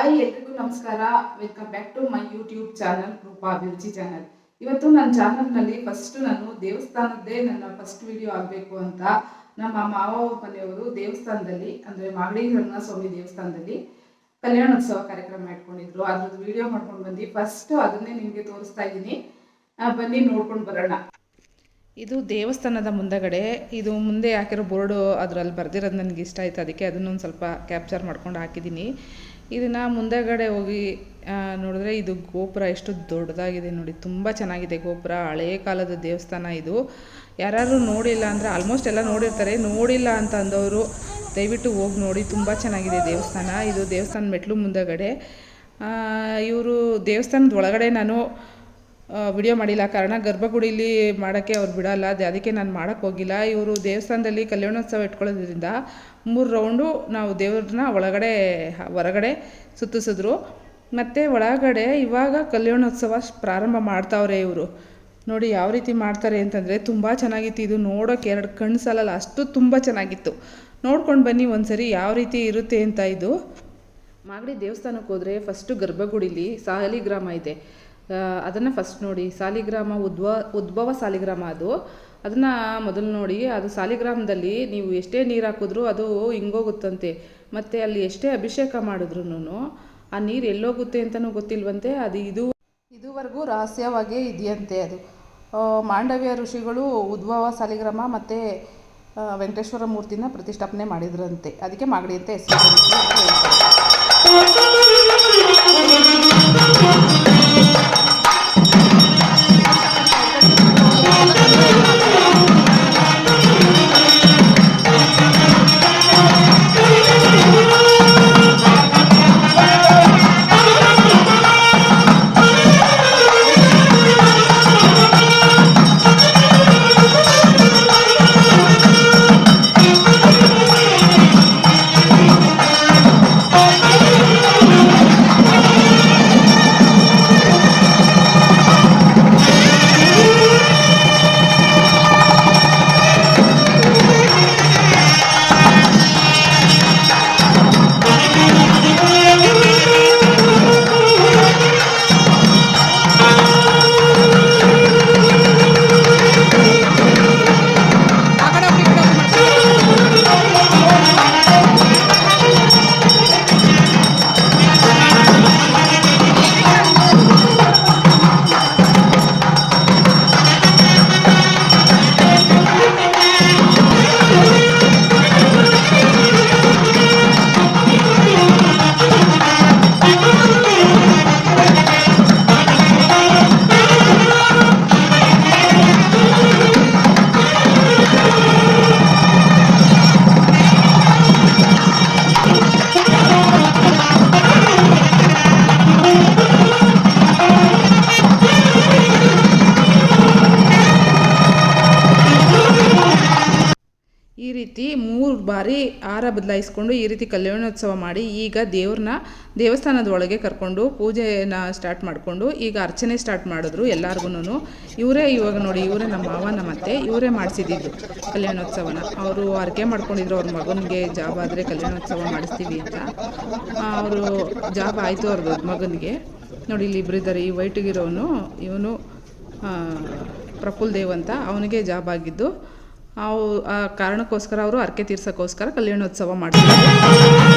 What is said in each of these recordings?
Hi, ಎಲ್ರಿಗೂ ನಮಸ್ಕಾರ. Welcome back to my YouTube channel Roopa Abhiruchi channel ಇವತ್ತು ನನ್ನ ಚಾನಲ್ನಲ್ಲಿ ಫಸ್ಟ್ ನಾನು ದೇವಸ್ಥಾನದ್ದೇ ನನ್ನ ಫಸ್ಟ್ ವಿಡಿಯೋ ಆಗಬೇಕು ಅಂತ ನಮ್ಮ ಮಾವ ಮನೆಯವರು ದೇವಸ್ಥಾನದಲ್ಲಿ, ಅಂದರೆ ಮಾಗಡಿ ರಂಗನಾಥ ಸ್ವಾಮಿ ದೇವಸ್ಥಾನದಲ್ಲಿ ಕಲ್ಯಾಣೋತ್ಸವ ಕಾರ್ಯಕ್ರಮ ಇಟ್ಕೊಂಡಿದ್ರು ಅದ್ರದ್ದು ವಿಡಿಯೋ ಮಾಡ್ಕೊಂಡು ಬಂದು ಫಸ್ಟ್ ಅದನ್ನೇ ನಿಮಗೆ ತೋರಿಸ್ತಾ ಇದ್ದೀನಿ. ಬನ್ನಿ, ನೋಡ್ಕೊಂಡು ಬರೋಣ. ಇದು ದೇವಸ್ಥಾನದ ಮುಂದಗಡೆ, ಇದು ಮುಂದೆ ಹಾಕಿರೋ ಬೋರ್ಡು ಅದರಲ್ಲಿ ಬರ್ದಿರೋದು ನನಗೆ ಇಷ್ಟ ಆಯಿತು. ಅದಕ್ಕೆ ಅದನ್ನೊಂದು ಸ್ವಲ್ಪ ಕ್ಯಾಪ್ಚರ್ ಮಾಡ್ಕೊಂಡು ಹಾಕಿದ್ದೀನಿ. ಇದನ್ನು ಮುಂದೆಗಡೆ ಹೋಗಿ ನೋಡಿದ್ರೆ ಇದು ಗೋಪುರ ಎಷ್ಟು ದೊಡ್ಡದಾಗಿದೆ ನೋಡಿ. ತುಂಬ ಚೆನ್ನಾಗಿದೆ ಗೋಪುರ. ಹಳೆಯ ಕಾಲದ ದೇವಸ್ಥಾನ ಇದು. ಯಾರು ನೋಡಿಲ್ಲ ಅಂದರೆ ಆಲ್ಮೋಸ್ಟ್ ಎಲ್ಲ ನೋಡಿರ್ತಾರೆ. ನೋಡಿಲ್ಲ ಅಂತ ಅಂದವರು ದಯವಿಟ್ಟು ಹೋಗಿ ನೋಡಿ. ತುಂಬ ಚೆನ್ನಾಗಿದೆ ದೇವಸ್ಥಾನ. ಇದು ದೇವಸ್ಥಾನ ಮೆಟ್ಲು ಮುಂದಗಡೆ. ಇವರು ದೇವಸ್ಥಾನದ ಒಳಗಡೆ ನಾನು ವಿಡಿಯೋ ಮಾಡಿಲ್ಲ. ಕಾರಣ ಗರ್ಭಗುಡಿಲಿ ಮಾಡೋಕ್ಕೆ ಅವ್ರು ಬಿಡೋಲ್ಲ. ಅದು, ಅದಕ್ಕೆ ನಾನು ಮಾಡೋಕ್ಕೆ ಹೋಗಿಲ್ಲ. ಇವರು ದೇವಸ್ಥಾನದಲ್ಲಿ ಕಲ್ಯಾಣೋತ್ಸವ ಇಟ್ಕೊಳ್ಳೋದ್ರಿಂದ ಮೂರು ರೌಂಡು ನಾವು ದೇವ್ರನ್ನ ಒಳಗಡೆ, ಹೊರಗಡೆ ಸುತ್ತಿಸಿದ್ರು. ಮತ್ತು ಒಳಗಡೆ ಇವಾಗ ಕಲ್ಯಾಣೋತ್ಸವ ಪ್ರಾರಂಭ ಮಾಡ್ತಾವ್ರೆ ಇವರು. ನೋಡಿ ಯಾವ ರೀತಿ ಮಾಡ್ತಾರೆ ಅಂತಂದರೆ ತುಂಬ ಚೆನ್ನಾಗಿತ್ತು. ಇದು ನೋಡೋಕೆ ಎರಡು ಕಣ್ಣು ಸಾಲಲ್ಲ ಅಷ್ಟು ತುಂಬ ಚೆನ್ನಾಗಿತ್ತು. ನೋಡ್ಕೊಂಡು ಬನ್ನಿ ಒಂದ್ಸರಿ ಯಾವ ರೀತಿ ಇರುತ್ತೆ ಅಂತ ಇದು. ಮಾಗಡಿ ದೇವಸ್ಥಾನಕ್ಕೆ ಹೋದರೆ ಫಸ್ಟು ಗರ್ಭಗುಡಿಲಿ ಸಾಲಿಗ್ರಾಮ ಇದೆ. ಅದನ್ನು ಫಸ್ಟ್ ನೋಡಿ. ಸಾಲಿಗ್ರಾಮ ಉದ್ಭವ ಉದ್ಭವ ಸಾಲಿಗ್ರಾಮ ಅದು. ಅದನ್ನು ಮೊದಲು ನೋಡಿ. ಅದು ಸಾಲಿಗ್ರಾಮದಲ್ಲಿ ನೀವು ಎಷ್ಟೇ ನೀರು ಹಾಕಿದ್ರೂ ಅದು ಹಿಂಗೋಗುತ್ತಂತೆ ಮತ್ತು ಅಲ್ಲಿ ಎಷ್ಟೇ ಅಭಿಷೇಕ ಮಾಡಿದ್ರು ಆ ನೀರು ಎಲ್ಲೋಗುತ್ತೆ ಅಂತಲೂ ಗೊತ್ತಿಲ್ವಂತೆ. ಅದು ಇದು ಇದುವರೆಗೂ ರಹಸ್ಯವಾಗೇ ಇದೆಯಂತೆ ಅದು. ಮಾಂಡವ್ಯ ಋಷಿಗಳು ಉದ್ಭವ ಸಾಲಿಗ್ರಾಮ ಮತ್ತು ವೆಂಕಟೇಶ್ವರ ಮೂರ್ತಿನ ಪ್ರತಿಷ್ಠಾಪನೆ ಮಾಡಿದ್ರಂತೆ. ಅದಕ್ಕೆ ಮಾಗಡಿ ಅಂತ ಹೆಸರು ಈ ರೀತಿ ಮೂರು ಬಾರಿ ಹಾರ ಬದಲಾಯಿಸ್ಕೊಂಡು ಈ ರೀತಿ ಕಲ್ಯಾಣೋತ್ಸವ ಮಾಡಿ ಈಗ ದೇವ್ರನ್ನ ದೇವಸ್ಥಾನದ ಒಳಗೆ ಕರ್ಕೊಂಡು ಪೂಜೆನ ಸ್ಟಾರ್ಟ್ ಮಾಡಿಕೊಂಡು ಈಗ ಅರ್ಚನೆ ಸ್ಟಾರ್ಟ್ ಮಾಡಿದ್ರು ಎಲ್ಲರಿಗೂ ಇವರೇ ಇವಾಗ ನೋಡಿ, ಇವರೇ ನಮ್ಮ ಮಾವ, ನಮ್ಮ ಅತ್ತೆ, ಇವರೇ ಮಾಡಿಸಿದ್ದು ಕಲ್ಯಾಣೋತ್ಸವನ. ಅವರು ಅರ್ಕೆ ಮಾಡ್ಕೊಂಡಿದ್ರು, ಅವ್ರ ಮಗನಿಗೆ ಜಾಬ್ ಆದರೆ ಕಲ್ಯಾಣೋತ್ಸವ ಮಾಡಿಸ್ತೀವಿ ಅಂತ. ಅವರು ಜಾಬ್ ಆಯಿತು ಅವ್ರ ಮಗನಿಗೆ. ನೋಡಿ, ಇಲ್ಲಿ ಇಬ್ಬರಿದ್ದಾರೆ ಈ ವೈಟಿಗಿರೋನು, ಇವನು ಪ್ರಫುಲ್ ದೇವ್ ಅಂತ. ಅವನಿಗೆ ಜಾಬ್ ಆಗಿದ್ದು. ಆ ಕಾರಣಕ್ಕೋಸ್ಕರ ಅವರು ಅರ್ಕೆ ತೀರ್ಸೋಕ್ಕೋಸ್ಕರ ಕಲ್ಯಾಣೋತ್ಸವ ಮಾಡ್ತಿದ್ದಾರೆ.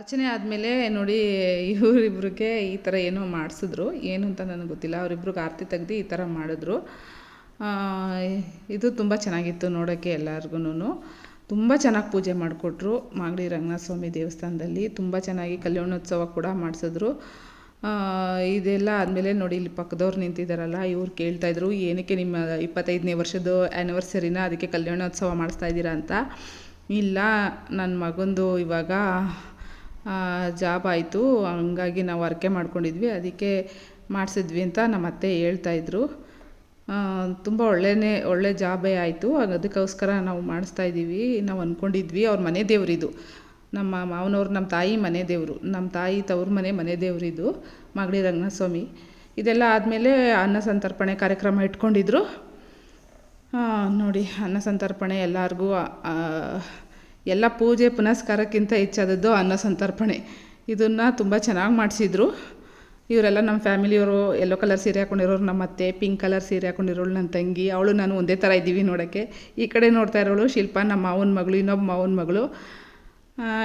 ಅರ್ಚನೆ ಆದಮೇಲೆ ನೋಡಿ ಇವರಿಬ್ರಿಗೆ ಈ ಥರ ಏನೋ ಮಾಡಿಸಿದ್ರು. ಏನು ಅಂತ ನನಗೆ ಗೊತ್ತಿಲ್ಲ. ಅವರಿಬ್ರಿಗೆ ಆರತಿ ತೆಗ್ದು ಈ ಥರ ಮಾಡಿದ್ರು. ಇದು ತುಂಬ ಚೆನ್ನಾಗಿತ್ತು ನೋಡೋಕ್ಕೆ ಎಲ್ಲರಿಗೂ ತುಂಬ ಚೆನ್ನಾಗಿ ಪೂಜೆ ಮಾಡಿಕೊಟ್ರು. ಮಾಗಡಿ ರಂಗನಾಥ ಸ್ವಾಮಿ ದೇವಸ್ಥಾನದಲ್ಲಿ ತುಂಬ ಚೆನ್ನಾಗಿ ಕಲ್ಯಾಣೋತ್ಸವ ಕೂಡ ಮಾಡಿಸಿದ್ರು. ಇದೆಲ್ಲ ಆದಮೇಲೆ ನೋಡಿ ಇಲ್ಲಿ ಪಕ್ಕದವ್ರು ನಿಂತಿದ್ದಾರಲ್ಲ ಇವ್ರು ಕೇಳ್ತಾಯಿದ್ರು ಏನಕ್ಕೆ ನಿಮ್ಮ ಇಪ್ಪತ್ತೈದನೇ ವರ್ಷದ ಆ್ಯನಿವರ್ಸರಿನ ಅದಕ್ಕೆ ಕಲ್ಯಾಣೋತ್ಸವ ಮಾಡಿಸ್ತಾ ಇದ್ದೀರಾ? ಅಂತ. ಇಲ್ಲ ನನ್ನ ಮಗಂದು ಇವಾಗ ಜಾಬ್ ಆಯಿತು. ಹಂಗಾಗಿ ನಾವು ಅರ್ಕೆ ಮಾಡ್ಕೊಂಡಿದ್ವಿ. ಅದಕ್ಕೆ ಮಾಡಿಸಿದ್ವಿ ಅಂತ ನಮ್ಮ ಅತ್ತೆ ಹೇಳ್ತಾಯಿದ್ರು ತುಂಬ ಒಳ್ಳೆಯೇ ಒಳ್ಳೆ ಜಾಬೇ ಆಯಿತು. ಅದಕ್ಕೋಸ್ಕರ ನಾವು ಮಾಡಿಸ್ತಾ ಇದ್ದೀವಿ. ನಾವು ಅಂದ್ಕೊಂಡಿದ್ವಿ ಅವ್ರ ಮನೆ ದೇವರಿದು. ನಮ್ಮ ಮಾವನವ್ರು, ನಮ್ಮ ತಾಯಿ ಮನೆ ದೇವರು. ನಮ್ಮ ತಾಯಿ ತವ್ರ ಮನೆ ಮನೆ ದೇವರಿದು. ಮಾಗಡಿ ರಂಗನಾಥ ಸ್ವಾಮಿ ಇದೆಲ್ಲ ಆದಮೇಲೆ ಅನ್ನ ಸಂತರ್ಪಣೆ ಕಾರ್ಯಕ್ರಮ ಇಟ್ಕೊಂಡಿದ್ರು. ನೋಡಿ, ಅನ್ನ ಸಂತರ್ಪಣೆ ಎಲ್ಲರಿಗೂ ಎಲ್ಲ ಪೂಜೆ ಪುನಸ್ಕಾರಕ್ಕಿಂತ ಹೆಚ್ಚಾದದ್ದು ಅನ್ನ ಸಂತರ್ಪಣೆ. ಇದನ್ನು ತುಂಬ ಚೆನ್ನಾಗಿ ಮಾಡಿಸಿದ್ರು. ಇವರೆಲ್ಲ ನಮ್ಮ ಫ್ಯಾಮಿಲಿಯವರು ಯೆಲ್ಲೋ ಕಲರ್ ಸೀರೆ ಹಾಕೊಂಡಿರೋರು ನಮ್ಮ ಅತ್ತೆ ಪಿಂಕ್ ಕಲರ್ ಸೀರೆ ಹಾಕೊಂಡಿರೋಳು ನನ್ನ ತಂಗಿ, ಅವಳು ನಾನು ಒಂದೇ ಥರ ಇದ್ದೀವಿ ನೋಡೋಕ್ಕೆ. ಈ ಕಡೆ ನೋಡ್ತಾ ಇರೋಳು ಶಿಲ್ಪ, ನಮ್ಮ ಮಾವನ ಮಗಳು, ಇನ್ನೊಬ್ಬ ಮಾವನ ಮಗಳು.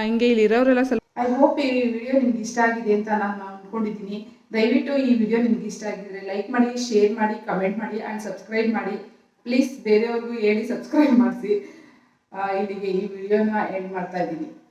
ಹಿಂಗೆ ಇಲ್ಲಿರೋರೆಲ್ಲ ಸ್ವಲ್ಪ ಐ ಹೋಪ್ ಈ ವಿಡಿಯೋ ನಿಮ್ಗೆ ಇಷ್ಟ ಆಗಿದೆ ಅಂತ ನಾನು ಅಂದ್ಕೊಂಡಿದ್ದೀನಿ ದಯವಿಟ್ಟು ಈ ವಿಡಿಯೋ ನಿಮ್ಗೆ ಇಷ್ಟ ಆಗಿದ್ರೆ ಲೈಕ್ ಮಾಡಿ ಶೇರ್ ಮಾಡಿ ಕಮೆಂಟ್ ಮಾಡಿ ಆ್ಯಂಡ್ ಸಬ್ಸ್ಕ್ರೈಬ್ ಮಾಡಿ. ಪ್ಲೀಸ್ ಬೇರೆಯವ್ರಿಗೂ ಹೇಳಿ ಸಬ್ಸ್ಕ್ರೈಬ್ ಮಾಡಿಸಿ. ಇಲ್ಲಿಗೆ ಈ ವಿಡಿಯೋನ ಎಂಡ್ ಮಾಡ್ತಾ ಇದ್ದೀನಿ.